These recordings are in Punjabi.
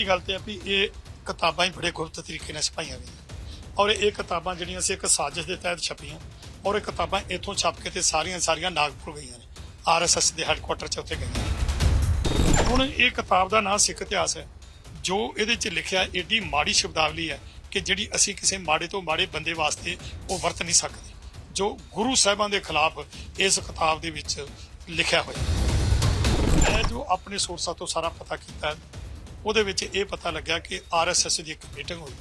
ਪਹਿਲੀ ਗੱਲ ਤੇ ਆ ਵੀ ਇਹ ਕਿਤਾਬਾਂ ਹੀ ਬੜੇ ਗੁਪਤ ਤਰੀਕੇ ਨਾਲ ਛਪਾਈਆਂ ਗਈਆਂ। ਔਰ ਇਹ ਕਿਤਾਬਾਂ ਜਿਹੜੀਆਂ ਸੀ, ਇੱਕ ਸਾਜ਼ਿਸ਼ ਦੇ ਤਹਿਤ ਛਪੀਆਂ। ਔਰ ਇਹ ਕਿਤਾਬਾਂ ਇੱਥੋਂ ਛਪ ਕੇ ਤੇ ਸਾਰੀਆਂ ਸਾਰੀਆਂ ਨਾਗਪੁਰ ਗਈਆਂ ਨੇ। ਆਰਐਸਐਸ ਦੇ ਹੈੱਡਕੁਆਟਰ 'ਚ ਉੱਥੇ ਗਈਆਂ ਹੁਣ ਇਹ ਕਿਤਾਬ ਦਾ ਨਾਂ ਸਿੱਖ ਇਤਿਹਾਸ ਹੈ, ਜੋ ਇਹਦੇ 'ਚ ਲਿਖਿਆ ਏਡੀ ਮਾੜੀ ਸ਼ਬਦਾਵਲੀ ਹੈ ਕਿ ਜਿਹੜੀ ਅਸੀਂ ਕਿਸੇ ਮਾੜੇ ਤੋਂ ਮਾੜੇ ਬੰਦੇ ਵਾਸਤੇ ਉਹ ਵਰਤ ਨਹੀਂ ਸਕਦੇ, ਜੋ ਗੁਰੂ ਸਾਹਿਬਾਂ ਦੇ ਖਿਲਾਫ ਇਸ ਕਿਤਾਬ ਦੇ ਵਿੱਚ ਲਿਖਿਆ ਹੋਇਆ ਮੈਂ ਜੋ ਆਪਣੇ ਸੋਰਸਾਂ ਤੋਂ ਸਾਰਾ ਪਤਾ ਕੀਤਾ ਉਹਦੇ ਵਿੱਚ ਇਹ ਪਤਾ ਲੱਗਿਆ ਕਿ ਆਰਐਸਐਸ ਦੀ ਇੱਕ ਮੀਟਿੰਗ ਹੋਈ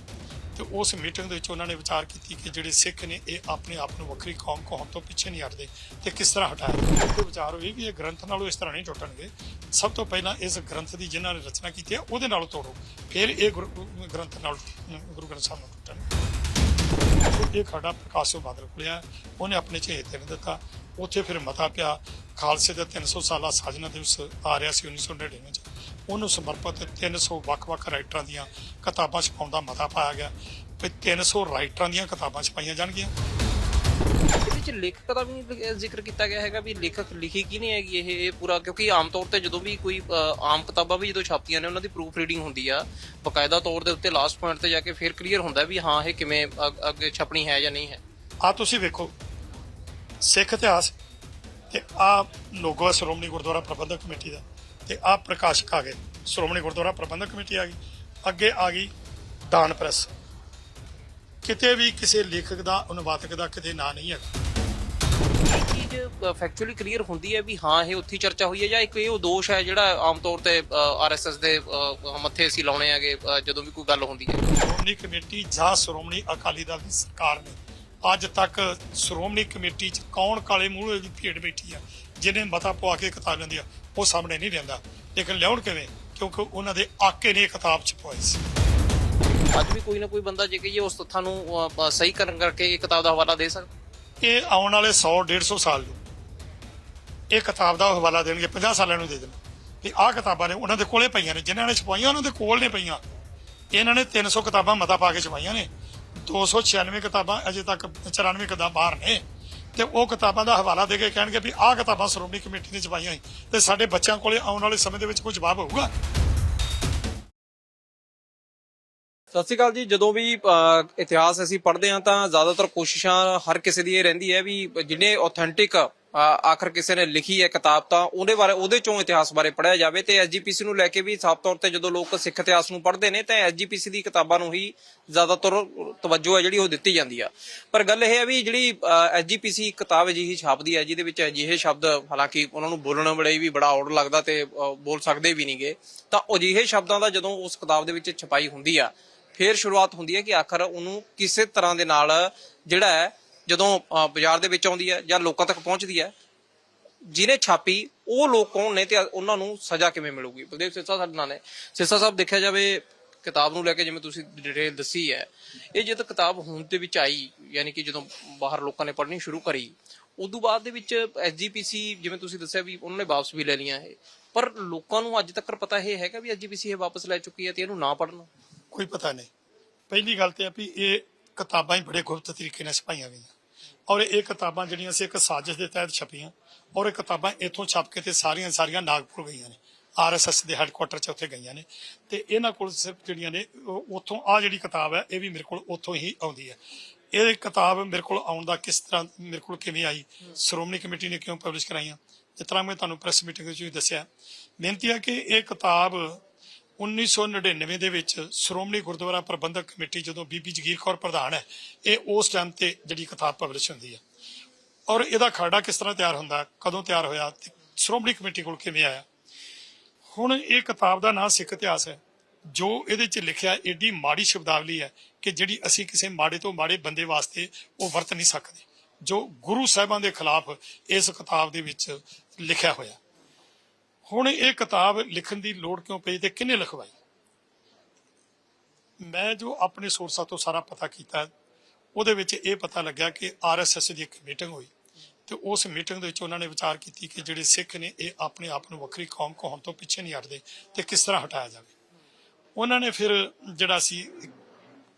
ਤੇ ਉਸ ਮੀਟਿੰਗ ਦੇ ਵਿੱਚ ਉਹਨਾਂ ਨੇ ਵਿਚਾਰ ਕੀਤੀ ਕਿ ਜਿਹੜੇ ਸਿੱਖ ਨੇ, ਇਹ ਆਪਣੇ ਆਪ ਨੂੰ ਵੱਖਰੀ ਕੌਮ ਕਹਾਉਣ ਤੋਂ ਪਿੱਛੇ ਨਹੀਂ ਹਟਦੇ ਤੇ ਕਿਸ ਤਰ੍ਹਾਂ ਹਟਾਇਆ ਤੇ ਵਿਚਾਰ ਹੋਈ ਕਿ ਇਹ ਗ੍ਰੰਥ ਨਾਲੋਂ ਇਸ ਤਰ੍ਹਾਂ ਨਹੀਂ ਟੁੱਟਣਗੇ ਸਭ ਤੋਂ ਪਹਿਲਾਂ ਇਸ ਗ੍ਰੰਥ ਦੀ ਜਿਨ੍ਹਾਂ ਨੇ ਰਚਨਾ ਕੀਤੀ ਹੈ, ਉਹਦੇ ਨਾਲੋਂ ਤੋੜੋ। ਫਿਰ ਇਹ ਗੁਰੂ- ਗ੍ਰੰਥ ਨਾਲ, ਗੁਰੂ ਗ੍ਰੰਥ ਸਾਹਿਬ ਨਾਲ ਟੁੱਟਣਗੇ ਇਹ ਖੜਾ ਪ੍ਰਕਾਸ਼ੋ ਬਾਦਲ ਕੋਲਿਆ ਉਹਨੇ ਆਪਣੇ ਚਹੇਤੇ ਨੂੰ ਦਿੱਤਾ। ਉੱਥੇ ਫਿਰ ਮਤਾ ਪਿਆ ਖਾਲਸੇ ਦਾ 300 ਸਾਲਾ ਸਾਜਨਾ ਦਿਵਸ ਆ ਰਿਹਾ ਸੀ 1999 ਚ। ਉਹਨੂੰ ਸਮਰਪਿਤ 300 ਵੱਖ-ਵੱਖ ਰਾਈਟਰਾਂ ਦੀਆਂ ਕਿਤਾਬਾਂ ਛਪਾਉਣ ਦਾ ਮਤਾ ਪਾਇਆ ਗਿਆ। ਵੀ 300 ਰਾਈਟਰਾਂ ਦੀਆਂ ਕਿਤਾਬਾਂ ਛਪਾਈਆਂ ਜਾਣਗੀਆਂ। ਇਹਦੇ ਵਿੱਚ ਲੇਖਕ ਦਾ ਵੀ ਜ਼ਿਕਰ ਕੀਤਾ ਗਿਆ ਹੈਗਾ ਵੀ ਲੇਖਕ ਲਿਖੀ ਕੀ ਨਹੀਂ ਹੈਗੀ ਇਹ ਇਹ ਪੂਰਾ ਕਿਉਂਕਿ ਆਮ ਤੌਰ ਤੇ ਜਦੋਂ ਵੀ ਕੋਈ ਆਮ ਕਿਤਾਬਾਂ ਵੀ ਜਦੋਂ ਛਾਪਦੀਆਂ ਨੇ ਉਹਨਾਂ ਦੀ ਪ੍ਰੂਫ ਰੀਡਿੰਗ ਹੁੰਦੀ ਆ। ਬਕਾਇਦਾ ਤੌਰ ਦੇ ਉੱਤੇ ਲਾਸਟ ਪੁਆਇੰਟ ਤੇ ਜਾ ਕੇ ਫਿਰ ਕਲੀਅਰ ਹੁੰਦਾ ਵੀ ਹਾਂ ਇਹ ਕਿਵੇਂ ਅੱਗੇ ਛਪਣੀ ਹੈ ਜਾਂ ਨਹੀਂ ਹੈ। ਆ ਤੁਸੀਂ ਵੇਖੋ। ਸਿੱਖ ਇਤਿਹਾਸ ਤੇ ਆ ਲੋਗੋ ਹੈ ਸ਼੍ਰੋਮਣੀ ਗੁਰਦੁਆਰਾ ਪ੍ਰਬੰਧਕ ਕਮੇਟੀ ਦਾ ਤੇ ਆ ਪ੍ਰਕਾਸ਼ਕ ਆ ਗਏ। ਸ਼੍ਰੋਮਣੀ ਗੁਰਦੁਆਰਾ ਪ੍ਰਬੰਧਕ ਕਮੇਟੀ ਆ ਗਈ। ਅੱਗੇ ਆ ਗਈ ਦਾਨ ਪ੍ਰੈਸ। ਕਿਤੇ ਵੀ ਕਿਸੇ ਲੇਖਕ ਦਾ ਅਨੁਵਾਦਕ ਦਾ ਕਿਤੇ ਨਾਂ ਨਹੀਂ ਹੈਗਾ। ਇਹ ਚੀਜ਼ ਫੈਕਚੁਅਲੀ ਕਲੀਅਰ ਹੁੰਦੀ ਹੈ ਵੀ ਹਾਂ ਇਹ ਉੱਥੇ ਚਰਚਾ ਹੋਈ ਹੈ ਜਾਂ ਇੱਕ ਇਹ ਉਹ ਦੋਸ਼ ਹੈ ਜਿਹੜਾ ਆਮ ਤੌਰ ਤੇ ਆਰਐਸਐਸ ਦੇ ਮੱਥੇ ਅਸੀਂ ਲਾਉਣੇ ਅ, ਜਦੋਂ ਵੀ ਕੋਈ ਗੱਲ ਹੁੰਦੀ ਹੈ। ਸ਼੍ਰੋਮਣੀ ਕਮੇਟੀ ਜਾਂ ਸ਼੍ਰੋਮਣੀ ਅਕਾਲੀ ਦਲ ਦੀ ਸਰਕਾਰ ਨੇ ਅੱਜ ਤੱਕ ਸ਼੍ਰੋਮਣੀ ਕਮੇਟੀ 'ਚ ਕੌਣ ਕਾਲੇ ਮੂੰਹ ਦੀ ਭੇਡ ਬੈਠੀ ਆ ਜਿਹਨੇ ਮਤਾ ਪਵਾ ਕੇ ਕਿਤਾਬ ਲੈਂਦੀ ਆ ਉਹ ਸਾਹਮਣੇ ਨਹੀਂ ਰਹਿੰਦਾ ਲੇਕਿਨ ਲਿਆਉਣ ਕਿਵੇਂ? ਕਿਉਂਕਿ ਉਹਨਾਂ ਦੇ ਆਕੇ ਨੇ ਕਿਤਾਬ ਛਪਵਾਈ ਸੀ। ਅੱਜ ਵੀ ਕੋਈ ਨਾ ਕੋਈ ਬੰਦਾ ਜੇ ਕਹੀਏ ਉਸ ਤੱਥਾਂ ਨੂੰ ਸਹੀ ਕਰਨ ਕਰਕੇ ਇਹ ਕਿਤਾਬ ਦਾ ਹਵਾਲਾ ਦੇ ਸਕਦਾ। ਇਹ ਆਉਣ ਵਾਲੇ 100 150 ਸਾਲ ਨੂੰ ਇਹ ਕਿਤਾਬ ਦਾ ਹਵਾਲਾ ਦੇਣਗੇ 50 ਸਾਲਾਂ ਨੂੰ ਦੇ ਦੇਣ। ਵੀ ਆਹ ਕਿਤਾਬਾਂ ਨੇ ਉਹਨਾਂ ਦੇ ਕੋਲੇ ਪਈਆਂ ਨੇ ਜਿਨ੍ਹਾਂ ਨੇ ਛਪਾਈਆਂ ਉਹਨਾਂ ਦੇ ਕੋਲ ਨੇ ਪਈਆਂ। ਇਹਨਾਂ ਨੇ 300 ਕਿਤਾਬਾਂ ਮਤਾ ਪਾ ਕੇ ਛਪਾਈਆਂ ਨੇ। 296 ਕਿਤਾਬਾਂ ਅਜੇ ਤੱਕ 94 ਕਿਤਾਬਾਂ ਬਾਹਰ ਨੇ ਤੇ ਉਹ ਕਿਤਾਬਾਂ ਦਾ ਹਵਾਲਾ ਦੇ ਕੇ ਕਹਿਣਗੇ ਵੀ ਆਹ ਕਿਤਾਬਾਂ ਸ਼੍ਰੋਮਣੀ ਕਮੇਟੀ ਨੇ ਛਪਾਈਆਂ ਤੇ ਸਾਡੇ ਬੱਚਿਆਂ ਕੋਲੇ ਆਉਣ ਵਾਲੇ ਸਮੇਂ ਦੇ ਵਿੱਚ ਕੋਈ ਜਵਾਬ ਹੋਊਗਾ। ਸਤਿ ਸ਼੍ਰੀ ਅਕਾਲ ਜੀ। ਜਦੋਂ ਵੀ ਇਤਿਹਾਸ ਅਸੀਂ ਪੜ੍ਹਦੇ ਹਾਂ ਤਾਂ ਜ਼ਿਆਦਾਤਰ ਕੋਸ਼ਿਸ਼ਾਂ ਹਰ ਕਿਸੇ ਦੀ ਇਹ ਰਹਿੰਦੀ ਹੈ ਵੀ ਜਿਹਨੇ ਆਥੈਂਟਿਕ ਆਖਰ ਕਿਸੇ ਨੇ ਲਿਖੀ ਹੈ ਕਿਤਾਬ ਤਾਂ ਉਹਦੇ ਬਾਰੇ ਉਹਦੇ ਚੋਂ ਇਤਿਹਾਸ ਬਾਰੇ ਪੜ੍ਹਿਆ ਜਾਵੇ ਤੇ ਐਸਜੀਪੀਸੀ ਨੂੰ ਲੈ ਕੇ ਵੀ ਸਾਫ਼ ਤੌਰ ਤੇ ਜਦੋਂ ਲੋਕ ਸਿੱਖ ਇਤਿਹਾਸ ਨੂੰ ਪੜ੍ਹਦੇ ਨੇ ਤਾਂ ਐਸਜੀਪੀਸੀ ਦੀ ਕਿਤਾਬਾਂ ਨੂੰ ਹੀ ਜ਼ਿਆਦਾਤਰ ਤਵੱਜੋ ਹੈ ਜਿਹੜੀ ਉਹ ਦਿੱਤੀ ਜਾਂਦੀ ਆ। ਪਰ ਗੱਲ ਇਹ ਹੈ ਵੀ ਜਿਹੜੀ ਐਸਜੀਪੀਸੀ ਕਿਤਾਬ ਅਜਿਹੀ ਛਾਪਦੀ ਹੈ ਜਿਹਦੇ ਵਿੱਚ ਅਜਿਹੇ ਸ਼ਬਦ ਹਾਲਾਂਕਿ ਉਹਨਾਂ ਨੂੰ ਬੋਲਣ ਵੇਲੇ ਵੀ ਬੜਾ ਔੜ ਲੱਗਦਾ ਤੇ ਬੋਲ ਸਕਦੇ ਵੀ ਨਹੀਂਗੇ। ਤਾਂ ਅਜਿਹੇ ਸ਼ਬਦਾਂ ਦਾ ਜਦੋਂ ਉਸ ਕਿਤਾਬ ਦੇ ਵਿੱਚ ਛਪਾਈ ਹੁੰਦੀ ਆ, ਫੇਰ ਸ਼ੁਰੂਆਤ ਹੁੰਦੀ ਹੈ ਕਿ ਆਖਰ ਉਹਨੂੰ ਕਿਸੇ ਤਰ੍ਹਾਂ ਦੇ ਨਾਲ ਜਿਹੜਾ ਹੈ ਜਦੋਂ ਬਾਜ਼ਾਰ ਦੇ ਵਿੱਚ ਆਉਂਦੀ ਹੈ ਜਾਂ ਲੋਕਾਂ ਤੱਕ ਪਹੁੰਚਦੀ ਹੈ, ਜਿਹਨੇ ਛਾਪੀ, ਉਹ ਲੋਕ ਕੌਣ ਨੇ ਤੇ ਉਹਨਾਂ ਨੂੰ ਸਜ਼ਾ ਕਿਵੇਂ ਮਿਲੂਗੀ? ਬਲਦੇਵ ਸਿੱਸਾ ਸਾਡੇ ਨਾਲ ਨੇ। ਸਿੱਸਾ ਸਾਹਿਬ, ਦੇਖਿਆ ਜਾਵੇ, ਕਿਤਾਬ ਨੂੰ ਲੈ ਕੇ ਜਿਵੇਂ ਤੁਸੀਂ ਡਿਟੇਲ ਦੱਸੀ ਹੈ, ਇਹ ਜਦ ਕਿਤਾਬ ਹੁਣ ਦੇ ਵਿੱਚ ਆਈ, ਯਾਨੀ ਕਿ ਜਦੋਂ ਬਾਹਰ ਲੋਕਾਂ ਨੇ ਪੜ੍ਹਨੀ ਸ਼ੁਰੂ ਕਰੀ, ਉਦੋਂ ਬਾਅਦ ਦੇ ਵਿੱਚ ਐਸਜੀਪੀਸੀ ਜਿਵੇਂ ਤੁਸੀਂ ਦੱਸਿਆ ਵੀ ਉਹਨਾਂ ਨੇ ਵਾਪਸ ਵੀ ਲੈ ਲਈਆਂ ਇਹ। ਪਰ ਲੋਕਾਂ ਨੂੰ ਅੱਜ ਤੱਕ ਪਤਾ ਇਹ ਹੈਗਾ ਵੀ ਐਸਜੀਪੀਸੀ ਇਹ ਵਾਪਸ ਲੈ ਚੁੱਕੀ ਹੈ ਤੇ ਇਹਨੂੰ ਨਾ ਪੜ੍ਹਨ? ਕੋਈ ਪਤਾ ਨਹੀਂ। ਪਹਿਲੀ ਗੱਲ ਤੇ ਆ ਵੀ ਇਹ ਕਿਤਾਬਾਂ ਹੀ ਬੜੇ ਗੁਪਤ ਤਰੀਕੇ ਨਾਲ ਛਪਾਈਆਂ ਗਈਆਂ। ਔਰ ਇਹ ਕਿਤਾਬਾਂ ਜਿਹੜੀਆਂ ਸੀ, ਇੱਕ ਸਾਜ਼ਿਸ਼ ਦੇ ਤਹਿਤ ਛਪੀਆਂ ਔਰ ਇਹ ਕਿਤਾਬਾਂ ਇੱਥੋਂ ਛਪ ਕੇ ਤੇ ਸਾਰੀਆਂ ਸਾਰੀਆਂ ਨਾਗਪੁਰ ਗਈਆਂ ਨੇ। ਆਰਐਸਐਸ ਦੇ ਹੈੱਡਕੁਆਟਰ 'ਚ ਉੱਥੇ ਗਈਆਂ ਨੇ। ਤੇ ਇਹਨਾਂ ਕੋਲ ਸਿਰਫ ਜਿਹੜੀਆਂ ਨੇ ਉੱਥੋਂ ਆ ਜਿਹੜੀ ਕਿਤਾਬ ਹੈ, ਇਹ ਵੀ ਮੇਰੇ ਕੋਲ ਉੱਥੋਂ ਹੀ ਆਉਂਦੀ ਹੈ। ਇਹ ਕਿਤਾਬ ਮੇਰੇ ਕੋਲ ਆਉਣ ਦਾ ਕਿਸ ਤਰ੍ਹਾਂ, ਮੇਰੇ ਕੋਲ ਕਿਵੇਂ ਆਈ, ਸ਼੍ਰੋਮਣੀ ਕਮੇਟੀ ਨੇ ਕਿਉਂ ਪਬਲਿਸ਼ ਕਰਾਈਆਂ? ਜਿਸ ਤਰ੍ਹਾਂ ਮੈਂ ਤੁਹਾਨੂੰ ਪ੍ਰੈਸ ਮੀਟਿੰਗ ਵਿੱਚ ਵੀ ਦੱਸਿਆ। ਬੇਨਤੀ ਹੈ ਕਿ ਇਹ ਕਿਤਾਬ 1999 ਦੇ ਵਿੱਚ ਸ਼੍ਰੋਮਣੀ ਗੁਰਦੁਆਰਾ ਪ੍ਰਬੰਧਕ ਕਮੇਟੀ ਜਦੋਂ ਬੀਬੀ ਜਗੀਰ ਕੌਰ ਪ੍ਰਧਾਨ ਹੈ, ਇਹ ਉਸ ਟਾਈਮ ਤੇ ਜਿਹੜੀ ਕਿਤਾਬ ਪਬਲਿਸ਼ ਹੁੰਦੀ ਹੈ। ਔਰ ਇਹਦਾ ਖਾੜਾ ਕਿਸ ਤਰ੍ਹਾਂ ਤਿਆਰ ਹੁੰਦਾ, ਕਦੋਂ ਤਿਆਰ ਹੋਇਆ ਸ਼੍ਰੋਮਣੀ ਕਮੇਟੀ ਕੋਲ ਕਿਵੇਂ ਆਇਆ? ਹੁਣ ਇਹ ਕਿਤਾਬ ਦਾ ਨਾਮ ਸਿੱਖ ਇਤਿਹਾਸ ਹੈ, ਜੋ ਇਹਦੇ ਚ ਲਿਖਿਆ ਏਡੀ ਮਾੜੀ ਸ਼ਬਦਾਵਲੀ ਹੈ ਕਿ ਜਿਹੜੀ ਅਸੀਂ ਕਿਸੇ ਮਾੜੇ ਤੋਂ ਮਾੜੇ ਬੰਦੇ ਵਾਸਤੇ ਉਹ ਵਰਤ ਨਹੀਂ ਸਕਦੇ, ਜੋ ਗੁਰੂ ਸਾਹਿਬਾਂ ਦੇ ਖਿਲਾਫ ਇਸ ਕਿਤਾਬ ਦੇ ਵਿੱਚ ਲਿਖਿਆ ਹੋਇਆ। ਹੁਣ ਇਹ ਕਿਤਾਬ ਲਿਖਣ ਦੀ ਲੋੜ ਕਿਉਂ ਪਈ ਤੇ ਕਿਹਨੇ ਲਿਖਵਾਈ? ਮੈਂ ਜੋ ਆਪਣੇ ਸੋਰਸਾਂ ਤੋਂ ਸਾਰਾ ਪਤਾ ਕੀਤਾ, ਉਹਦੇ ਵਿੱਚ ਇਹ ਪਤਾ ਲੱਗਿਆ ਕਿ ਆਰਐਸਐਸ ਦੀ ਇੱਕ ਮੀਟਿੰਗ ਹੋਈ ਤੇ ਉਸ ਮੀਟਿੰਗ ਦੇ ਵਿੱਚ ਉਹਨਾਂ ਨੇ ਵਿਚਾਰ ਕੀਤੀ ਕਿ ਜਿਹੜੇ ਸਿੱਖ ਨੇ, ਇਹ ਆਪਣੇ ਆਪ ਨੂੰ ਵੱਖਰੀ ਕੌਮ ਕਹਾਉਣ ਤੋਂ ਪਿੱਛੇ ਨਹੀਂ ਹਟਦੇ ਤੇ ਕਿਸ ਤਰ੍ਹਾਂ ਹਟਾਇਆ ਜਾਵੇ। ਉਹਨਾਂ ਨੇ ਫਿਰ ਜਿਹੜਾ ਸੀ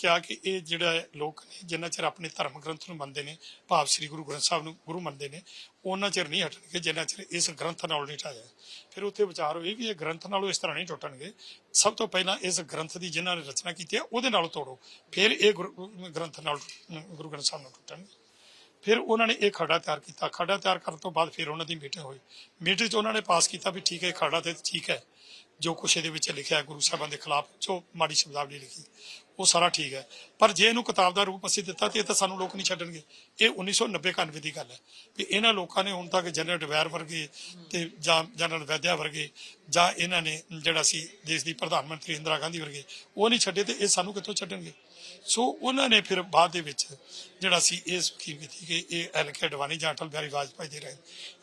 ਕਿਹਾ ਕਿ ਇਹ ਜਿਹੜਾ ਲੋਕ ਨੇ, ਜਿੰਨਾ ਚਿਰ ਆਪਣੇ ਧਰਮ ਗ੍ਰੰਥ ਨੂੰ ਮੰਨਦੇ ਨੇ, ਭਾਵ ਸ੍ਰੀ ਗੁਰੂ ਗ੍ਰੰਥ ਸਾਹਿਬ ਨੂੰ ਗੁਰੂ ਮੰਨਦੇ ਨੇ, ਉਹਨਾਂ ਚਿਰ ਨਹੀਂ ਹਟਣਗੇ, ਜਿੰਨਾ ਚਿਰ ਇਸ ਗ੍ਰੰਥ ਨਾਲ ਨਹੀਂ ਢਾਇਆ। ਫਿਰ ਉੱਥੇ ਵਿਚਾਰ ਹੋਈ ਕਿ ਇਹ ਗ੍ਰੰਥ ਨਾਲੋਂ ਇਸ ਤਰ੍ਹਾਂ ਨਹੀਂ ਟੁੱਟਣਗੇ। ਸਭ ਤੋਂ ਪਹਿਲਾਂ ਇਸ ਗ੍ਰੰਥ ਦੀ ਜਿਨ੍ਹਾਂ ਨੇ ਰਚਨਾ ਕੀਤੀ ਹੈ, ਉਹਦੇ ਨਾਲ ਤੋੜੋ। ਫਿਰ ਇਹ ਗੁਰੂ- ਗ੍ਰੰਥ ਨਾਲ, ਗੁਰੂ ਗ੍ਰੰਥ ਸਾਹਿਬ ਨਾਲ ਟੁੱਟਣਗੇ। ਫਿਰ ਉਹਨਾਂ ਨੇ ਇਹ ਖਰੜਾ ਤਿਆਰ ਕੀਤਾ। ਖਰੜਾ ਤਿਆਰ ਕਰਨ ਤੋਂ ਬਾਅਦ ਫਿਰ ਉਹਨਾਂ ਦੀ ਮੀਟਿੰਗ ਹੋਈ। ਮੀਟਿੰਗ 'ਚ ਉਹਨਾਂ ਨੇ ਪਾਸ ਕੀਤਾ ਵੀ ਠੀਕ ਹੈ, ਇਹ ਖਰੜਾ ਤੇ ਠੀਕ ਹੈ। ਜੋ ਕੁਛ ਇਹਦੇ ਵਿੱਚ ਲਿਖਿਆ ਗੁਰੂ ਸਾਹਿਬਾਂ ਦੇ ਖਿਲਾਫ, ਜੋ ਮਾੜੀ ਸ਼ਬਦਾਵਲੀ ਲਿਖੀ, ਉਹ ਸਾਰਾ ਠੀਕ ਹੈ। ਪਰ ਜੇ ਇਹਨੂੰ ਕਿਤਾਬ ਦਾ ਰੂਪ ਅਸੀਂ ਦਿੱਤਾ ਤੇ ਇਹ ਤਾਂ ਸਾਨੂੰ ਲੋਕ ਨਹੀਂ ਛੱਡਣਗੇ। ਇਹ 1990 91 ਦੀ ਗੱਲ ਹੈ ਵੀ ਇਹਨਾਂ ਲੋਕਾਂ ਨੇ ਹੁਣ ਤੱਕ ਜਨਰਲ ਡਵੈਰ ਵਰਗੇ ਤੇ ਜਾਂ ਜਨਰਲ ਵੈਦਿਆ ਵਰਗੇ ਜਾਂ ਇਹਨਾਂ ਨੇ ਜਿਹੜਾ ਸੀ ਦੇਸ਼ ਦੀ ਪ੍ਰਧਾਨ ਮੰਤਰੀ ਇੰਦਰਾ ਗਾਂਧੀ ਵਰਗੇ, ਉਹ ਨਹੀਂ ਛੱਡੇ ਤੇ ਇਹ ਸਾਨੂੰ ਕਿੱਥੋਂ ਛੱਡਣਗੇ? ਸੋ ਉਹਨਾਂ ਨੇ ਫਿਰ ਬਾਅਦ ਦੇ ਵਿੱਚ ਜਿਹੜਾ ਸੀ ਇਹ ਸਕੀਮ ਕੀਤੀ ਕਿ ਇਹ ਐਲ ਕੇ ਅਡਵਾਨੀ ਜਾਂ ਅਟਲ ਬਿਹਾਰੀ ਵਾਜਪਾਈ ਦੇ ਰਹੇ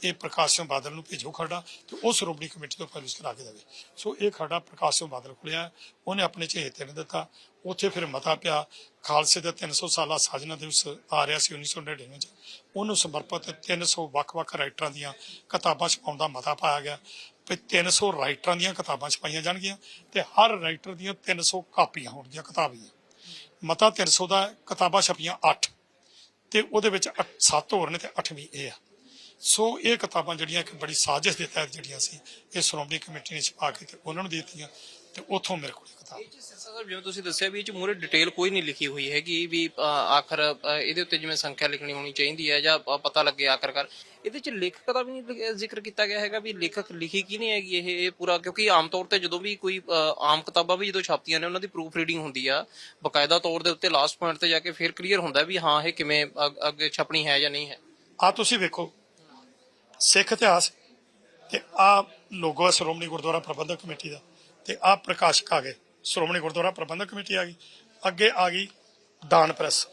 ਇਹ ਪ੍ਰਕਾਸ਼ ਸਿੰਘ ਬਾਦਲ ਨੂੰ ਭੇਜੋ ਖਰੜਾ ਤੇ ਉਹ ਸ਼੍ਰੋਮਣੀ ਕਮੇਟੀ ਤੋਂ ਪਬਲਿਸ਼ ਕਰਾ ਕੇ ਦੇਵੇ। ਸੋ ਇਹ ਖਰੜਾ ਪ੍ਰਕਾਸ਼ ਸਿੰਘ ਬਾਦਲ ਕੋਲਿਆ ਉਹਨੇ ਆਪਣੇ ਚਹੇਤੇ ਨੇ ਦਿੱਤਾ। ਉੱਥੇ ਫਿਰ ਮਤਾ ਪਿਆ, ਖਾਲਸੇ ਦਾ 300 ਸਾਲਾ ਸਾਜਨਾ ਦਿਵਸ ਆ ਰਿਹਾ ਸੀ 1999 ਚ। ਉਹਨੂੰ ਸਮਰਪਿਤ 300 ਵੱਖ-ਵੱਖ ਰਾਈਟਰਾਂ ਦੀਆਂ ਕਿਤਾਬਾਂ ਛਪਾਉਣ ਦਾ ਮਤਾ ਪਾਇਆ ਗਿਆ। ਵੀ 300 ਰਾਈਟਰਾਂ ਦੀਆਂ ਕਿਤਾਬਾਂ ਛਪਾਈਆਂ ਜਾਣਗੀਆਂ ਤੇ ਹਰ ਰਾਈਟਰ ਦੀਆਂ 300 ਕਾਪੀਆਂ ਹੋਣਗੀਆਂ, ਕਿਤਾਬ ਦੀਆਂ। ਮਤਾ 300 ਦਾ ਕਿਤਾਬਾਂ ਛਪੀਆਂ 8 ਤੇ ਉਹਦੇ ਵਿੱਚ 7 ਹੋਰ ਨੇ ਤੇ 8ਵੀਂ ਇਹ ਆ। ਸੋ ਇਹ ਕਿਤਾਬਾਂ ਜਿਹੜੀਆਂ ਕਿ ਬੜੀ ਸਾਜ਼ਿਸ਼ ਦੇ ਤਹਿਤ ਜਿਹੜੀਆਂ ਸੀ, ਇਹ ਸ਼੍ਰੋਮਣੀ ਕਮੇਟੀ ਨੇ ਛਪਾ ਕੇ ਤੇ ਉਹਨਾਂ ਨੂੰ ਦਿੱਤੀਆਂ। ਤੇ ਉੱਥੋਂ ਮੇਰੇ ਕੋਲ ਕਿਤਾਬ। ਇਹ ਚ ਸਿਰਸਾ ਸਾਹਿਬ ਜਿਵੇਂ ਤੁਸੀਂ ਦੱਸਿਆ ਵੀ ਇਹ ਚ ਮੂਰੇ ਡਿਟੇਲ ਕੋਈ ਨਹੀਂ ਲਿਖੀ ਹੋਈ ਹੈਗੀ ਵੀ ਅ, ਆਖਰ ਅ, ਇਹਦੇ ਉੱਤੇ ਜਿਵੇਂ ਸੰਖਿਆ ਲਿਖਣੀ ਹੋਣੀ ਚਾਹੀਦੀ ਹੈ ਜਾਂ ਪ- ਪਤਾ ਲੱਗੇ ਆਖਰਕਾਰ। ਇਹਦੇ ਚ ਲੇਖਕ ਦਾ ਵੀ ਨਹੀਂ ਲਿਖ- ਜ਼ਿਕਰ ਕੀਤਾ ਗਿਆ ਹੈਗਾ ਵੀ ਲੇਖਕ ਲਿਖੀ ਕੀ ਨਹੀਂ ਹੈਗੀ ਇਹ ਇਹ ਪੂਰਾ ਕਿਉਂਕਿ ਆਮ ਤੌਰ ਤੇ ਜਦੋਂ ਵੀ ਕੋਈ ਅ, ਆਮ ਕਿਤਾਬਾਂ ਵੀ ਜਦੋਂ ਛਪਦੀਆਂ ਨੇ ਉਹਨਾਂ ਦੀ ਪ੍ਰੂਫ ਰੀਡਿੰਗ ਹੁੰਦੀ ਆ। ਬਕਾਇਦਾ ਤੌਰ ਦੇ ਉੱਤੇ ਲਾਸਟ ਪੁਆਇੰਟ ਤੇ ਜਾ ਕੇ ਫਿਰ ਕਲੀਅਰ ਹੁੰਦਾ ਵੀ ਹਾਂ ਇਹ ਕਿਵੇਂ ਅੱਗ- ਅੱਗੇ ਛਪਣੀ ਹੈ ਜਾਂ ਨਹੀਂ ਹੈ। ਆ ਤੁਸੀਂ ਵੇਖੋ ਸਿੱਖ ਇਤਿਹਾਸ ਤੇ ਆ ਲੋਗੋ ਹੈ ਸ਼੍ਰੋਮਣੀ ਗੁਰਦੁਆਰਾ ਪ੍ਰਬੰਧਕ ਕਮੇਟੀ ਦਾ। ਤੇ ਆ ਪ੍ਰਕਾਸ਼ਕ ਆ ਗਏ। ਸ਼੍ਰੋਮਣੀ ਗੁਰਦੁਆਰਾ ਪ੍ਰਬੰਧਕ ਕਮੇਟੀ ਆ ਗਈ। ਅੱਗੇ ਆ ਗਈ ਦਾਨ ਪ੍ਰੈਸ।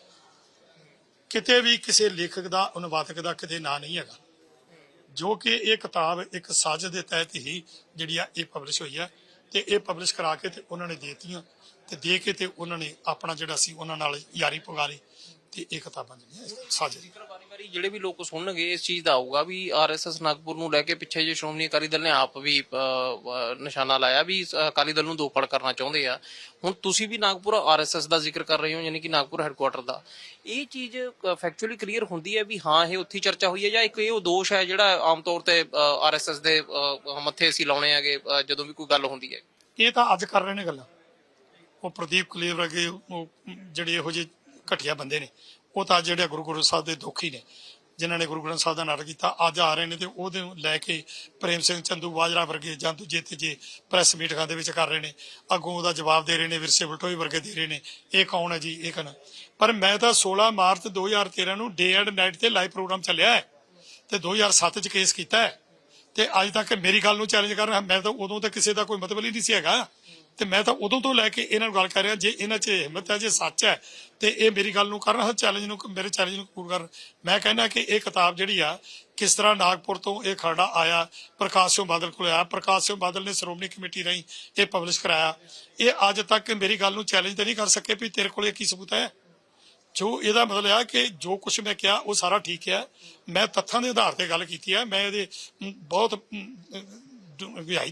ਕਿਤੇ ਵੀ ਕਿਸੇ ਲੇਖਕ ਦਾ, ਅਨੁਵਾਦਕ ਦਾ ਕਿਤੇ ਨਾਂ ਨਹੀਂ ਹੈਗਾ। ਜੋ ਕਿ ਇਹ ਕਿਤਾਬ ਇੱਕ ਸਾਜ਼ਿਸ਼ ਦੇ ਤਹਿਤ ਹੀ ਜਿਹੜੀ ਆ, ਇਹ ਪਬਲਿਸ਼ ਹੋਈ ਆ ਤੇ ਇਹ ਪਬਲਿਸ਼ ਕਰਾ ਕੇ ਤੇ ਉਹਨਾਂ ਨੇ ਦੇਤੀਆਂ ਤੇ ਦੇ ਕੇ ਤੇ ਉਹਨਾਂ ਨੇ ਆਪਣਾ ਜਿਹੜਾ ਸੀ, ਉਹਨਾਂ ਨਾਲ ਯਾਰੀ ਪਗਾ ਲਈ ਤੇ ਇਹ ਕਿਤਾਬਾਂ ਜਿਹੜੀਆਂ, ਸਾਜ਼ਿਸ਼। ਵਾਰੀ ਜਿਹੜੇ ਵੀ ਲੋਕ ਸੁਣਨਗੇ ਇਸ ਚੀਜ਼ ਦਾ ਆਊਗਾ ਵੀ ਆਰਐਸਐਸ ਨਾਗਪੁਰ ਨੂੰ ਲੈ ਕੇ ਪਿੱਛੇ ਜੇ ਸ਼੍ਰੋਮਣੀ ਅਕਾਲੀ ਦਲ ਨੇ ਆਪ ਵੀ ਨਿਸ਼ਾਨਾ ਲਾਇਆ ਵੀ ਅਕਾਲੀ ਦਲ ਨੂੰ ਦੋ ਫੜ ਕਰਨਾ ਚਾਹੁੰਦੇ ਆ। ਹੁਣ ਤੁਸੀਂ ਵੀ ਨਾਗਪੁਰ ਆਰਐਸਐਸ ਦਾ ਜ਼ਿਕਰ ਕਰ ਰਹੇ ਹੋ ਯਾਨੀ ਕਿ ਨਾਗਪੁਰ ਹੈੱਡਕੁਆਟਰ ਦਾ। ਇਹ ਚੀਜ਼ ਫੈਕਚੁਅਲੀ ਕਲੀਅਰ ਹੁੰਦੀ ਹੈ ਵੀ ਹਾਂ ਇਹ ਉੱਥੇ ਚਰਚਾ ਹੋਈ ਹੈ ਜਾਂ ਇੱਕ ਇਹ ਉਹ ਦੋਸ਼ ਹੈ ਜਿਹੜਾ ਆਮ ਤੌਰ ਤੇ ਆਰਐਸਐਸ ਦੇ ਅ, ਮੱਥੇ ਅਸੀਂ ਲਾਉਣੇ ਹੈਗੇ ਅ, ਜਦੋਂ ਵੀ ਕੋਈ ਗੱਲ ਹੁੰਦੀ ਹੈ। ਇਹ ਤਾਂ ਅੱਜ ਕਰ ਰਹੇ ਨੇ ਗੱਲਾਂ। ਉਹ ਪ੍ਰਦੀਪ ਕਲੇਵ ਵਰਗੇ ਉਹ ਜਿਹੜੇ ਇਹੋ ਜਿਹੇ ਘਟੀਆ ਬੰਦੇ ਨੇ। ਉਹ ਤਾਂ ਜਿਹੜੇ ਗੁਰੂ ਗ੍ਰੰਥ ਸਾਹਿਬ ਦੇ ਦੁਖੀ ਨੇ, ਜਿਨ੍ਹਾਂ ਨੇ ਗੁਰੂ ਗ੍ਰੰਥ ਸਾਹਿਬ ਦਾ ਨਾਟਕ ਕੀਤਾ, ਅੱਜ ਆ ਰਹੇ ਨੇ ਤੇ ਉਹਦੇ ਨੂੰ ਲੈ ਕੇ ਪ੍ਰੇਮ ਸਿੰਘ ਚੰਦੂ ਬਾਜਰਾ ਵਰਗੇ ਜਾਂ ਦੂਜੇ ਤੀਜੇ ਪ੍ਰੈਸ ਮੀਟਿੰਗਾਂ ਦੇ ਵਿੱਚ ਕਰ ਰਹੇ ਨੇ, ਅੱਗੋਂ ਉਹਦਾ ਜਵਾਬ ਦੇ ਰਹੇ ਨੇ, ਵਿਰਸੇ ਬਲਟੋਈ ਵਰਗੇ ਦੇ ਰਹੇ ਨੇ, ਇਹ ਕੌਣ ਹੈ ਜੀ, ਇਹ ਕਨ ਪਰ ਮੈਂ ਤਾਂ 16 ਮਾਰਚ 2013 ਨੂੰ ਡੇ ਐਂਡ ਨਾਈਟ ਤੇ ਲਾਈਵ ਪ੍ਰੋਗਰਾਮ ਚੱਲਿਆ ਹੈ ਤੇ 2007 ਚ ਕੇਸ ਕੀਤਾ ਹੈ ਤੇ ਅੱਜ ਤੱਕ ਮੇਰੀ ਗੱਲ ਨੂੰ ਚੈਲੰਜ ਕਰ ਰਿਹਾ, ਮੈਂ ਤਾਂ ਉਦੋਂ ਤਾਂ ਕਿਸੇ ਦਾ ਕੋਈ ਮਤਲਬ ਹੀ ਨਹੀਂ ਸੀ ਹੈਗਾ। ਤੇ ਮੈਂ ਤਾਂ ਉਦੋਂ ਤੋਂ ਲੈ ਕੇ ਇਹਨਾਂ ਨੂੰ ਗੱਲ ਕਰ ਰਿਹਾ ਜੇ ਇਹਨਾਂ 'ਚ ਹਿੰਮਤ ਹੈ ਜੇ ਸੱਚ ਹੈ ਤੇ ਇਹ ਮੇਰੀ ਗੱਲ ਨੂੰ ਕਰ ਰਿਹਾ ਚੈਲੰਜ ਨੂੰ ਮੇਰੇ ਚੈਲੰਜ ਨੂੰ ਕਬੂਲ ਕਰ ਮੈਂ ਕਹਿੰਦਾ ਕਿ ਇਹ ਕਿਤਾਬ ਜਿਹੜੀ ਆ ਕਿਸ ਤਰ੍ਹਾਂ ਨਾਗਪੁਰ ਤੋਂ ਇਹ ਖਰੜਾ ਆਇਆ ਪ੍ਰਕਾਸ਼ ਸਿੰਘ ਬਾਦਲ ਕੋਲ ਆਇਆ। ਪ੍ਰਕਾਸ਼ ਸਿੰਘ ਬਾਦਲ ਨੇ ਸ਼੍ਰੋਮਣੀ ਕਮੇਟੀ ਰਾਹੀਂ ਇਹ ਪਬਲਿਸ਼ ਕਰਾਇਆ। ਇਹ ਅੱਜ ਤੱਕ ਮੇਰੀ ਗੱਲ ਨੂੰ ਚੈਲੰਜ ਤੇ ਨਹੀਂ ਕਰ ਸਕੇ ਵੀ ਤੇਰੇ ਕੋਲ ਇਹ ਕੀ ਸਬੂਤ ਹੈ? ਜੋ ਇਹਦਾ ਮਤਲਬ ਆ ਕਿ ਜੋ ਕੁਝ ਮੈਂ ਕਿਹਾ ਉਹ ਸਾਰਾ ਠੀਕ ਹੈ ਮੈਂ ਤੱਥਾਂ ਦੇ ਆਧਾਰ ਤੇ ਗੱਲ ਕੀਤੀ ਹੈ ਮੈਂ ਇਹਦੇ ਬਹੁਤ ਮ,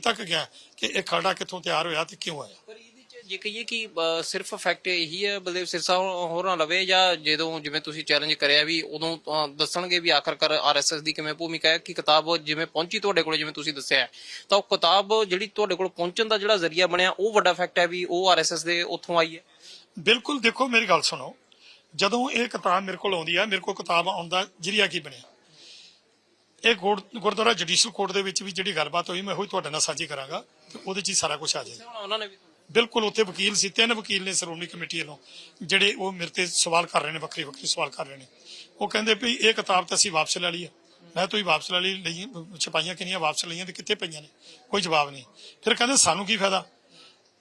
ਤੱਕ ਗਿਆ। ਕਿ ਇਹ ਖਰੜਾ ਕਿੱਥੋਂ ਤਿਆਰ ਹੋਇਆ ਤੇ ਕਿਉਂ ਆਇਆ? ਪਰ ਇਹਦੇ ਚ ਜੇ ਕਹੀਏ ਕਿ ਅ, ਸਿਰਫ ਫੈਕਟ ਇਹੀ ਹੈ ਬਲਦੇਵ ਸਿਰਸਾ ਹੋ- ਹੋਰ ਨਾ ਲਵੇ ਜਾਂ ਜਦੋਂ ਜਿਵੇਂ ਤੁਸੀਂ ਚੈਲੰਜ ਕਰਿਆ ਵੀ ਉਦੋਂ ਅ, ਦੱਸਣਗੇ ਵੀ ਆਖਰਕਾਰ ਆਰਐਸਐਸ ਦੀ ਕਿਵੇਂ ਭੂਮਿਕਾ ਹੈ ਕਿ ਕਿਤਾਬ ਜਿਵੇਂ ਪਹੁੰਚੀ ਤੁਹਾਡੇ ਕੋਲ ਜਿਵੇਂ ਤੁਸੀਂ ਦੱਸਿਆ ਹੈ, ਤਾਂ ਉਹ ਕਿਤਾਬ ਜਿਹੜੀ ਤੁਹਾਡੇ ਕੋਲ ਪਹੁੰਚਣ ਦਾ ਜਿਹੜਾ ਜ਼ਰੀਆ ਬਣਿਆ ਉਹ ਵੱਡਾ ਫੈਕਟ ਹੈ ਵੀ ਉਹ ਆਰਐਸਐਸ ਦੇ ਉੱਥੋਂ ਆਈ ਹੈ? ਬਿਲਕੁਲ ਦੇਖੋ ਮੇਰੀ ਗੱਲ ਸੁਣੋ ਜਦੋਂ ਇਹ ਕਿਤਾਬ ਮੇਰੇ ਕੋਲ ਆਉਂਦੀ ਆ ਮੇਰੇ ਕੋਲ ਕਿਤਾਬ ਆਉਣ ਦਾ ਜਰੀਆ ਕੀ ਬਣਿਆ? ਇਹ ਗੁਰ- ਗੁਰਦੁਆਰਾ ਜੁਡੀਸ਼ੀਅਲ ਕੋਰਟ ਦੇ ਵਿੱਚ ਵੀ ਜਿਹੜੀ ਗੱਲਬਾਤ ਹੋਈ ਮੈਂ ਉਹੀ ਤੁਹਾਡੇ ਨਾਲ ਸਾਂਝੀ ਕਰਾਂਗਾ ਤੇ ਉਹਦੇ 'ਚ ਹੀ ਸਾਰਾ ਕੁਝ ਆ ਜਾਏਗਾ। ਹੁਣ ਉਹਨਾਂ ਨੇ ਵੀ ਬਿਲਕੁਲ ਉੱਥੇ ਵਕੀਲ ਸੀ ਤਿੰਨ ਵਕੀਲ ਨੇ ਸ਼੍ਰੋਮਣੀ ਕਮੇਟੀ ਵੱਲੋਂ ਜਿਹੜੇ ਉਹ ਮੇਰੇ ਤੇ ਸਵਾਲ ਕਰ ਰਹੇ ਨੇ ਵੱਖਰੇ ਵੱਖਰੇ ਸਵਾਲ ਕਰ ਰਹੇ ਨੇ। ਉਹ ਕਹਿੰਦੇ ਵੀ ਇਹ ਕਿਤਾਬ ਤਾਂ ਅਸੀਂ ਵਾਪਸ ਲੈ ਲਈ ਹੈ ਮੈਂ ਤੁਸੀਂ ਵਾਪਸ ਲੈ ਲਈ ਲਈ ਛਪਾਈਆਂ ਕਿੰਨੀਆਂ ਵਾਪਸ ਲਈਆਂ ਤੇ ਕਿੱਥੇ ਪਈਆਂ ਨੇ? ਕੋਈ ਜਵਾਬ ਨਹੀਂ। ਫਿਰ ਕਹਿੰਦੇ ਸਾਨੂੰ ਕੀ ਫਾਇਦਾ?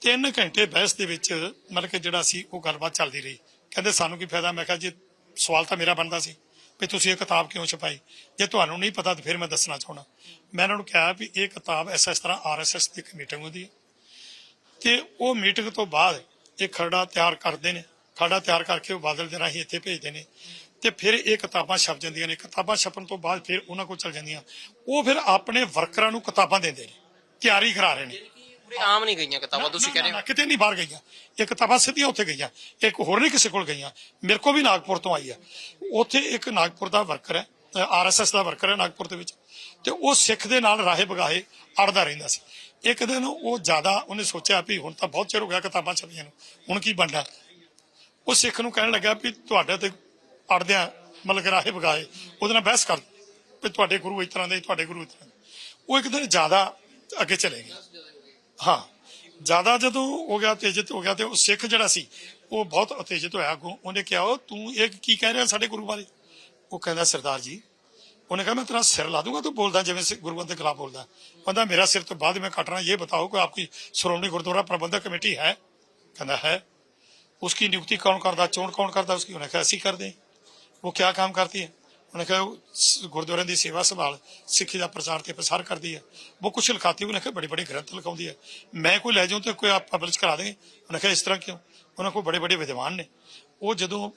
ਤਿੰਨ ਘੰਟੇ ਬਹਿਸ ਦੇ ਵਿੱਚ ਮਤਲਬ ਕਿ ਜਿਹੜਾ ਸੀ ਉਹ ਗੱਲਬਾਤ ਚੱਲਦੀ ਰਹੀ। ਕਹਿੰਦੇ ਸਾਨੂੰ ਕੀ ਫਾਇਦਾ? ਮੈਂ ਕਿਹਾ ਜੀ ਸਵਾਲ ਤਾਂ ਮੇਰਾ ਬਣਦਾ ਸੀ। ਵੀ ਤੁਸੀਂ ਇਹ ਕਿਤਾਬ ਕਿਉਂ ਛਪਾਈ? ਜੇ ਤੁਹਾਨੂੰ ਨਹੀਂ ਪਤਾ ਤਾਂ ਫਿਰ ਮੈਂ ਦੱਸਣਾ ਚਾਹਣਾ ਮੈਂ ਉਹਨਾਂ ਨੂੰ ਕਿਹਾ ਵੀ ਇਹ ਕਿਤਾਬ ਐਸ ਇਸ ਤਰ੍ਹਾਂ ਆਰਐਸਐਸ ਦੀ ਇੱਕ ਮੀਟਿੰਗ ਹੁੰਦੀ ਹੈ। ਤੇ ਉਹ ਮੀਟਿੰਗ ਤੋਂ ਬਾਅਦ ਇਹ ਖਰੜਾ ਤਿਆਰ ਕਰਦੇ ਨੇ। ਖਰੜਾ ਤਿਆਰ ਕਰਕੇ ਉਹ ਬਾਦਲ ਦੇ ਰਾਹੀਂ ਇੱਥੇ ਭੇਜਦੇ ਨੇ। ਤੇ ਫਿਰ ਇਹ ਕਿਤਾਬਾਂ ਛਪ ਜਾਂਦੀਆਂ ਨੇ। ਕਿਤਾਬਾਂ ਛਪਣ ਤੋਂ ਬਾਅਦ ਫਿਰ ਉਹਨਾਂ ਕੋਲ ਚਲ ਜਾਂਦੀਆਂ। ਉਹ ਫਿਰ ਆਪਣੇ ਵਰਕਰਾਂ ਨੂੰ ਕਿਤਾਬਾਂ ਦਿੰਦੇ ਨੇ। ਤਿਆਰੀ ਕਰਾ ਰਹੇ ਨੇ। ਆਮ ਨਹੀਂ ਗਈਆਂ ਕਿਤਾਬਾਂ ਤੁਸੀਂ ਕਹਿ ਰਹੇ ਹੋ। ਨਾ, ਕਿਤੇ ਨਹੀਂ ਬਾਹਰ ਗਈਆਂ। ਇਹ ਕਿਤਾਬਾਂ ਸਿੱਧੀਆਂ ਉੱਥੇ ਗਈਆਂ। ਇੱਕ ਹੋਰ ਨਹੀਂ ਕਿਸੇ ਕੋਲ ਗਈਆਂ। ਮੇਰੇ ਕੋਲ ਵੀ ਨਾਗਪੁਰ ਤੋਂ ਆਈ ਆ ਉੱਥੇ ਇੱਕ ਨਾਗਪੁਰ ਦਾ ਵਰਕਰ ਹੈ ਆਰਐਸਐਸ ਦਾ ਵਰਕਰ ਹੈ ਨਾਗਪੁਰ ਦੇ ਵਿੱਚ। ਤੇ ਉਹ ਸਿੱਖ ਦੇ ਨਾਲ ਰਾਹੇ ਬਗਾਹੇ ਅੜਦਾ ਰਹਿੰਦਾ ਸੀ। ਇੱਕ ਦਿਨ ਉਹ ਜ਼ਿਆਦਾ ਉਹਨੇ ਸੋਚਿਆ ਵੀ ਹੁਣ ਤਾਂ ਬਹੁਤ ਚਿਰ ਹੋ ਗਿਆ ਕਿਤਾਬਾਂ ਛਪੀਆਂ ਨੂੰ। ਹੁਣ ਕੀ ਬਣਨਾ? ਉਹ ਸਿੱਖ ਨੂੰ ਕਹਿਣ ਲੱਗਾ ਵੀ ਤੁਹਾਡੇ ਤੇ ਅੜਦਿਆਂ ਮਤਲਬ ਕਿ ਰਾਹੇ ਬਗਾਏ ਉਹਦੇ ਨਾਲ ਬਹਿਸ ਕਰ ਵੀ ਤੁਹਾਡੇ ਗੁਰੂ ਇਸ ਤਰ੍ਹਾਂ ਦੇ ਤੁਹਾਡੇ ਗੁਰੂ ਇਸ ਤਰ੍ਹਾਂ ਦੇ। ਉਹ ਇੱਕ ਦਿਨ ਜ਼ਿਆਦਾ ਅੱਗੇ ਚਲੇ ਗਏ। ਹਾਂ, ਜ਼ਿਆਦਾ ਜਦੋਂ ਹੋ ਗਿਆ ਤੇਜਿਤ ਹੋ ਗਿਆ ਤੇ ਉਹ ਸਿੱਖ ਜਿਹੜਾ ਸੀ, ਉਹ ਬਹੁਤ ਉਤੇਜਿਤ ਹੋਇਆ ਅੱਗੋਂ। ਉਹਨੇ ਕਿਹਾ ਉਹ ਤੂੰ ਇਹ ਕੀ ਕਹਿ ਰਿਹਾ ਸਾਡੇ ਗੁਰੂ ਬਾਰੇ? ਉਹ ਕਹਿੰਦਾ, ਸਰਦਾਰ ਜੀ। ਉਹਨੇ ਕਿਹਾ, ਮੈਂ ਤੇਰਾ ਸਿਰ ਲਾ ਦੂੰਗਾ, ਤੂੰ ਬੋਲਦਾ ਜਿਵੇਂ ਗੁਰੂਆਂ ਦੇ ਖਿਲਾਫ ਬੋਲਦਾ। ਕਹਿੰਦਾ, ਮੇਰਾ ਸਿਰ ਤੋਂ ਬਾਅਦ ਮੈਂ ਕੱਟਣਾ, ਇਹ ਬਤਾਓ ਕਿ ਆਪਕੀ ਸ਼੍ਰੋਮਣੀ ਗੁਰਦੁਆਰਾ ਪ੍ਰਬੰਧਕ ਕਮੇਟੀ ਹੈ? ਕਹਿੰਦਾ, ਹੈ। उसकी नियुक्ति कौन करता चोन कौन करता उसकी उन्हें ਕਿਹਾ, ਅਸੀਂ ਕਰਦੇ ਉਹ क्या ਕੰਮ ਕਰਦੀ ਹੈ? ਉਹਨੇ ਕਿਹਾ ਗੁਰਦੁਆਰਿਆਂ ਦੀ ਸੇਵਾ ਸੰਭਾਲ ਸਿੱਖੀ ਦਾ ਪ੍ਰਚਾਰ ਤੇ ਪ੍ਰਸਾਰ ਕਰਦੀ ਹੈ। ਉਹ ਕੁਛ ਲਿਖਾਤੀ ਉਹਨੇ ਕਿਹਾ ਬੜੇ ਬੜੇ ਗ੍ਰੰਥ ਲਿਖਾਉਂਦੀ ਹੈ। ਮੈਂ ਕੋਈ ਲੈ ਜਾਉਂ ਤੇ ਕੋਈ ਆਪ ਪਬਲਿਸ਼ ਕਰਾ ਦੇਗੇ ਉਹਨੇ ਕਿਹਾ ਇਸ ਤਰ੍ਹਾਂ ਕਿਉਂ? ਉਹਨਾਂ ਕੋਲ ਬੜੇ ਬੜੇ ਵਿਦਵਾਨ ਨੇ। ਉਹ ਜਦੋਂ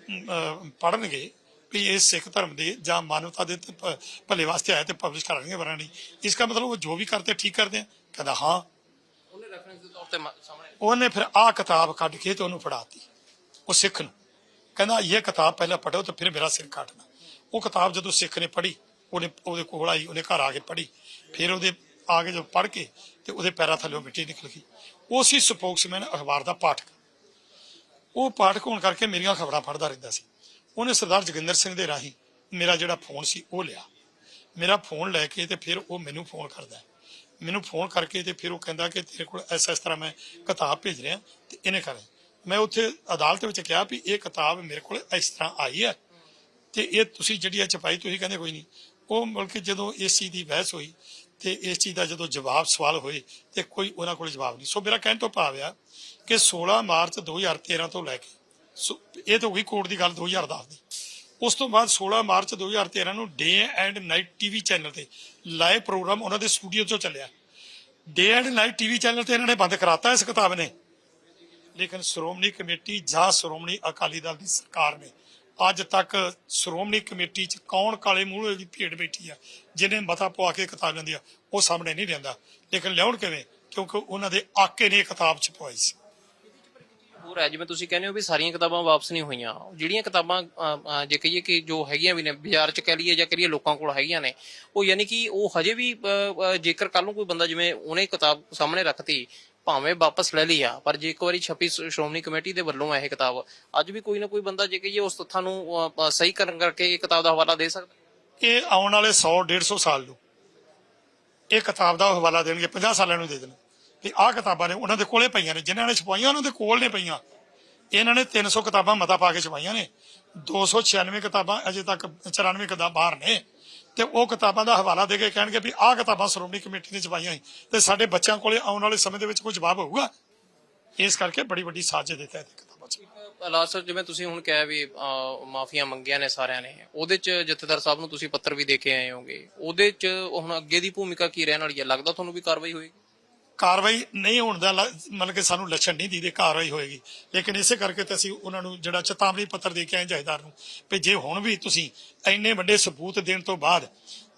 ਪੜਨਗੇ ਵੀ ਇਹ ਸਿੱਖ ਧਰਮ ਦੇ ਜਾਂ ਮਾਨਵਤਾ ਦੇ ਭਲੇ ਵਾਸਤੇ ਆਇਆ ਤੇ ਪਬਲਿਸ਼ ਕਰਨਗੇ ਵਰਾਂ ਨਹੀਂ ਇਸ ਦਾ ਮਤਲਬ ਉਹ ਜੋ ਵੀ ਕਰਦੇ ਠੀਕ ਕਰਦੇ ਆ ਕਹਿੰਦਾ ਹਾਂ। ਉਹਨੇ ਫਿਰ ਆਹ ਕਿਤਾਬ ਕੱਢ ਕੇ ਤੇ ਉਹਨੂੰ ਫੜਾਤੀ ਉਹ ਸਿੱਖ ਨੂੰ। ਕਹਿੰਦਾ ਇਹ ਕਿਤਾਬ ਪਹਿਲਾਂ ਪੜੋ ਤੇ ਫਿਰ ਮੇਰਾ ਸਿਰ ਕੱਟਣਾ। ਉਹ ਕਿਤਾਬ ਜਦੋਂ ਸਿੱਖ ਨੇ ਪੜ੍ਹੀ, ਉਹਨੇ ਉਹਦੇ ਕੋਲ ਆਈ, ਉਹਨੇ ਘਰ ਆ ਕੇ ਪੜ੍ਹੀ। ਫਿਰ ਉਹਦੇ ਆ ਕੇ ਜਦੋਂ ਪੜ੍ਹ ਕੇ ਤੇ ਉਹਦੇ ਪੈਰਾਂ ਥੱਲੇੋਂ ਮਿੱਟੀ ਨਿਕਲ ਗਈ। ਉਹ ਸੀ ਸਪੋਕਸਮੈਨ ਅਖਬਾਰ ਦਾ ਪਾਠਕ। ਉਹ ਪਾਠਕ ਹੋਣ ਕਰਕੇ ਮੇਰੀਆਂ ਖਬਰਾਂ ਪੜ੍ਹਦਾ ਰਹਿੰਦਾ ਸੀ। ਉਹਨੇ ਸਰਦਾਰ ਜੋਗਿੰਦਰ ਸਿੰਘ ਦੇ ਰਾਹੀਂ ਮੇਰਾ ਜਿਹੜਾ ਫੋਨ ਸੀ, ਉਹ ਲਿਆ। ਮੇਰਾ ਫੋਨ ਲੈ ਕੇ ਤੇ ਫਿਰ ਉਹ ਮੈਨੂੰ ਫੋਨ ਕਰਦਾ। ਮੈਨੂੰ ਫੋਨ ਕਰਕੇ ਤੇ ਫਿਰ ਉਹ ਕਹਿੰਦਾ ਕਿ ਤੇਰੇ ਕੋਲ ਐਸ ਇਸ ਤਰ੍ਹਾਂ ਮੈਂ ਕਿਤਾਬ ਭੇਜ ਰਿਹਾ ਤੇ ਇਹਨੇ ਕਰ ਮੈਂ ਉੱਥੇ ਅਦਾਲਤ ਵਿੱਚ ਕਿਹਾ ਵੀ ਇਹ ਕਿਤਾਬ ਮੇਰੇ ਕੋਲ ਇਸ ਤਰ੍ਹਾਂ ਆਈ ਹੈ। ਤੇ ਇਹ ਤੁਸੀਂ ਜਿਹੜੀ ਆ ਛਪਾਈ ਤੁਸੀਂ ਕਹਿੰਦੇ ਕੋਈ ਨਹੀਂ। ਉਹ ਮਤਲਬ ਜਦੋਂ ਇਸ ਚੀਜ਼ ਦੀ ਬਹਿਸ ਹੋਈ ਤੇ ਇਸ ਚੀਜ਼ ਦਾ ਜਦੋਂ ਜਵਾਬ ਸਵਾਲ ਹੋਏ ਤੇ ਕੋਈ ਉਹਨਾਂ ਕੋਲ ਜਵਾਬ ਨਹੀਂ। ਸੋ ਮੇਰਾ ਕਹਿਣ ਤੋਂ ਭਾਵ ਆ ਕਿ 16 ਮਾਰਚ 2013 ਤੋਂ ਲੈ ਕੇ ਇਹ ਤਾਂ ਹੋਈ ਕੋਰਟ ਦੀ ਗੱਲ 2010 ਦੀ। ਉਸ ਤੋਂ ਬਾਅਦ 16 ਮਾਰਚ 2013 ਨੂੰ day and night TV channel ਤੇ ਲਾਈਵ ਪ੍ਰੋਗਰਾਮ ਉਹਨਾਂ ਦੇ ਸਟੂਡੀਓ 'ਚੋਂ ਚੱਲਿਆ। Day and night TV channel ਤੇ ਇਹਨਾਂ ਨੇ ਬੰਦ ਕਰਾਤਾ ਇਸ ਕਿਤਾਬ ਨੇ। ਲੇਕਿਨ ਸ਼੍ਰੋਮਣੀ ਕਮੇਟੀ ਜਾਂ ਸ਼੍ਰੋਮਣੀ ਅਕਾਲੀ ਦਲ ਦੀ ਸਰਕਾਰ ਨੇ ਅੱਜ ਤੱਕ ਸ਼੍ਰੋਮਣੀ ਕਮੇਟੀ 'ਚ ਕੌਣ ਕਾਲੇ ਮੂੰਹ ਦੀ ਭੇਡ ਬੈਠੀ ਆ, ਜਿਹਨੇ ਮਤਾ ਪਵਾ ਕੇ ਕਿਤਾਬ ਲੈਂਦੀ ਆ, ਉਹ ਸਾਹਮਣੇ ਨਹੀਂ ਰਹਿੰਦਾ। ਲੇਕਿਨ ਲਿਆਉਣ ਕਿਵੇਂ? ਕਿਉਂਕਿ ਉਹਨਾਂ ਦੇ ਆਕੇ ਨੇ ਇਹ ਕਿਤਾਬ ਛਪਵਾਈ ਸੀ। ਹੋਰ ਹੈ, ਜਿਵੇਂ ਤੁਸੀਂ ਕਹਿੰਦੇ ਹੋ ਵੀ ਸਾਰੀਆਂ ਕਿਤਾਬਾਂ ਵਾਪਸ ਨਹੀਂ ਹੋਈਆਂ। ਜਿਹੜੀਆਂ ਕਿਤਾਬਾਂ ਜੇ ਕਹੀਏ ਕਿ ਜੋ ਹੈਗੀਆਂ ਵੀ ਨੇ, ਬਾਜ਼ਾਰ 'ਚ ਕਹਿ ਲਈਏ ਜਾਂ ਕਰੀਏ ਲੋਕਾਂ ਕੋਲ ਹੈਗੀਆਂ ਨੇ, ਉਹ ਯਾਨੀ ਕਿ ਉਹ ਹਜੇ ਵੀ ਜੇਕਰ ਕੱਲ ਨੂੰ ਕੋਈ ਬੰਦਾ ਜਿਵੇਂ ਉਹਨੇ ਕਿਤਾਬ ਸਾਹਮਣੇ ਰੱਖਤੀ ਭਾਵੇਂ ਵਾਪਸ ਲੈ ਲਈ ਆ, ਪਰ ਜੇ ਇੱਕ ਵਾਰੀ ਛਪੀ ਸ਼੍ਰੋਮਣੀ ਕਮੇਟੀ ਦੇ ਵੱਲੋਂ ਆ ਇਹ ਕਿਤਾਬ, ਅੱਜ ਵੀ ਕੋਈ ਨਾ ਕੋਈ ਬੰਦਾ ਜੇ ਕਹੀਏ ਉਸ ਤੱਥਾਂ ਨੂੰ ਸਹੀ ਕਰਨ ਕਰਕੇ ਇਹ ਕਿਤਾਬ ਦਾ ਹਵਾਲਾ ਦੇ ਸਕਦਾ। ਇਹ ਆਉਣ ਵਾਲੇ 100 150 ਸਾਲ ਨੂੰ ਇਹ ਕਿਤਾਬ ਦਾ ਹਵਾਲਾ ਦੇਣਗੇ 50 ਸਾਲਾਂ ਨੂੰ ਦੇ ਦੇਣ। ਵੀ ਆਹ ਕਿਤਾਬਾਂ ਨੇ ਉਹਨਾਂ ਦੇ ਕੋਲੇ ਪਈਆਂ ਨੇ, ਜਿਨ੍ਹਾਂ ਨੇ ਛਪਾਈਆਂ ਉਹਨਾਂ ਦੇ ਕੋਲ ਨੇ ਪਈਆਂ। ਇਹਨਾਂ ਨੇ 300 ਕਿਤਾਬਾਂ ਮਤਾ ਪਾ ਕੇ ਛਪਾਈਆਂ ਨੇ। 296 ਕਿਤਾਬਾਂ ਅਜੇ ਤੱਕ 94 ਕਿਤਾਬਾਂ ਬਾਹਰ ਨੇ। ਤੇ ਉਹ ਕਿਤਾਬਾਂ ਦਾ ਹਵਾਲਾ ਦੇ ਕੇ ਕਹਿਣਗੇ ਵੀ ਆਹ ਕਿਤਾਬਾਂ ਸ਼੍ਰੋਮਣੀ ਕਮੇਟੀ ਨੇ ਛਪਾਈਆਂ ਸੀ ਤੇ ਸਾਡੇ ਬੱਚਿਆਂ ਕੋਲੇ ਆਉਣ ਵਾਲੇ ਸਮੇਂ ਦੇ ਵਿੱਚ ਕੋਈ ਜਵਾਬ ਹੋਊਗਾ? ਇਸ ਕਰਕੇ ਬੜੀ ਵੱਡੀ ਸਾਜ਼ਿਸ਼ ਦਿੱਤਾ ਇਹ ਕਿਤਾਬਾਂ ਚ। ਲਾਸਟ ਜਿਵੇਂ ਤੁਸੀਂ ਹੁਣ ਕਿਹਾ ਵੀ ਮਾਫੀਆਂ ਮੰਗੀਆਂ ਨੇ ਸਾਰਿਆਂ ਨੇ, ਉਹਦੇ ਚ ਜਥੇਦਾਰ ਸਾਹਿਬ ਨੂੰ ਤੁਸੀਂ ਪੱਤਰ ਵੀ ਦੇ ਕੇ ਆਏ ਹੋਗੇ, ਉਹਦੇ ਚ ਹੁਣ ਅੱਗੇ ਦੀ ਭੂਮਿਕਾ ਕੀ ਰਹਿਣ ਵਾਲੀ ਹੈ? ਲੱਗਦਾ ਤੁਹਾਨੂੰ ਵੀ ਕਾਰਵਾਈ ਹੋਏਗੀ? ਕਾਰਵਾਈ ਨਹੀਂ ਹੋਣ ਦਾ ਲ- ਮਤਲਬ ਕਿ ਸਾਨੂੰ ਲੱਛਣ ਨਹੀਂ ਦੀਦੇ, ਕਾਰਵਾਈ ਹੋਏਗੀ। ਲੇਕਿਨ ਇਸੇ ਕਰਕੇ ਤਾਂ ਅਸੀਂ ਉਹਨਾਂ ਨੂੰ ਜਿਹੜਾ ਚੇਤਾਵਨੀ ਪੱਤਰ ਦੇ ਕੇ ਆਏ ਜਹੇਦਾਰ ਨੂੰ ਵੀ ਜੇ ਹੁਣ ਵੀ ਤੁਸੀਂ ਇੰਨੇ ਵੱਡੇ ਸਬੂਤ ਦੇਣ ਤੋਂ ਬਾਅਦ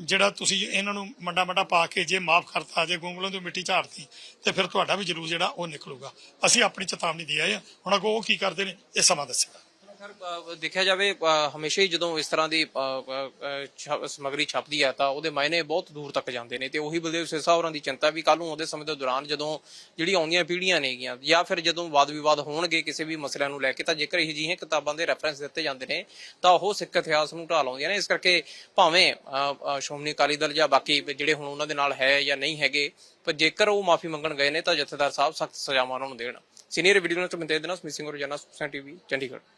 ਜਿਹੜਾ ਤੁਸੀਂ ਇਹਨਾਂ ਨੂੰ ਮੰਡਾ ਮੰਡਾ ਪਾ ਕੇ ਜੇ ਮਾਫ ਕਰਤਾ, ਜੇ ਗੁੰਗਲੋਂ ਤੋਂ ਮਿੱਟੀ ਝਾੜਤੀ, ਤੇ ਫਿਰ ਤੁਹਾਡਾ ਵੀ ਜਰੂਰ ਜਿਹੜਾ ਉਹ ਨਿਕਲੂਗਾ। ਅਸੀਂ ਆਪਣੀ ਚੇਤਾਵਨੀ ਦੇ ਆਏ ਹਾਂ। ਹੁਣ ਅੱਗੋਂ ਉਹ ਕੀ ਕਰਦੇ ਨੇ, ਇਹ ਸਮਾਂ ਦੱਸੇਗਾ। ਖੈਰ ਅ, ਦੇਖਿਆ ਜਾਵੇ ਅ, ਹਮੇਸ਼ਾ ਹੀ ਜਦੋਂ ਇਸ ਤਰ੍ਹਾਂ ਦੀ ਅ, ਅ, ਅ, ਛ- ਸਮੱਗਰੀ ਛਪਦੀ ਹੈ ਤਾਂ ਉਹਦੇ ਮਾਇਨੇ ਬਹੁਤ ਦੂਰ ਤੱਕ ਜਾਂਦੇ ਨੇ ਤੇ ਉਹੀ ਬਲਦੇਵ ਸਿਰਸਾ ਹੋਰਾਂ ਦੀ ਚਿੰਤਾ ਵੀ ਕੱਲ ਨੂੰ ਉਹਦੇ ਸਮੇਂ ਦੇ ਦੌਰਾਨ ਜਦੋਂ ਜਿਹੜੀ ਆਉਂਦੀਆਂ ਪੀੜ੍ਹੀਆਂ ਨੇਗੀਆਂ ਜਾਂ ਫਿਰ ਜਦੋਂ ਵਾਦ ਵਿਵਾਦ ਹੋਣਗੇ ਕਿਸੇ ਵੀ ਮਸਲਿਆਂ ਨੂੰ ਲੈ ਕੇ ਤਾਂ ਜੇਕਰ ਇਹ ਜਿਹੀਆਂ ਕਿਤਾਬਾਂ ਦੇ ਰੈਫਰੈਂਸ ਦਿੱਤੇ ਜਾਂਦੇ ਨੇ ਤਾਂ ਉਹ ਸਿੱਖ ਇਤਿਹਾਸ ਨੂੰ ਢਾਲ ਆਉਂਦੀਆਂ ਨੇ। ਇਸ ਕਰਕੇ ਭਾਵੇਂ ਅ, ਅ, ਸ਼੍ਰੋਮਣੀ ਅਕਾਲੀ ਦਲ ਜਾਂ ਬਾਕੀ ਜਿਹੜੇ ਹੁਣ ਉਹਨਾਂ ਦੇ ਨਾਲ ਹੈ ਜਾਂ ਨਹੀਂ ਹੈਗੇ ਪਰ ਜੇਕਰ ਉਹ ਮਾਫੀ ਮੰਗਣ ਗਏ ਨੇ ਤਾਂ ਜਥੇਦਾਰ ਸਾਹਿਬ ਸਖਤ ਸਜ਼ਾਵਾਂ ਉਹਨਾਂ ਨੂੰ ਦੇਣ। ਸੀਨੀਅਰ ਵੀਡੀਓ ਨੂੰ ਮਿੰਤੇ ਦੇਣਾ ਸਮਿਸਿੰਗ ਰੋਜ਼ਾਨਾ ਸੁਖਸਾਂ ਟੀਵੀ ਚੰਡੀਗੜ੍ਹ।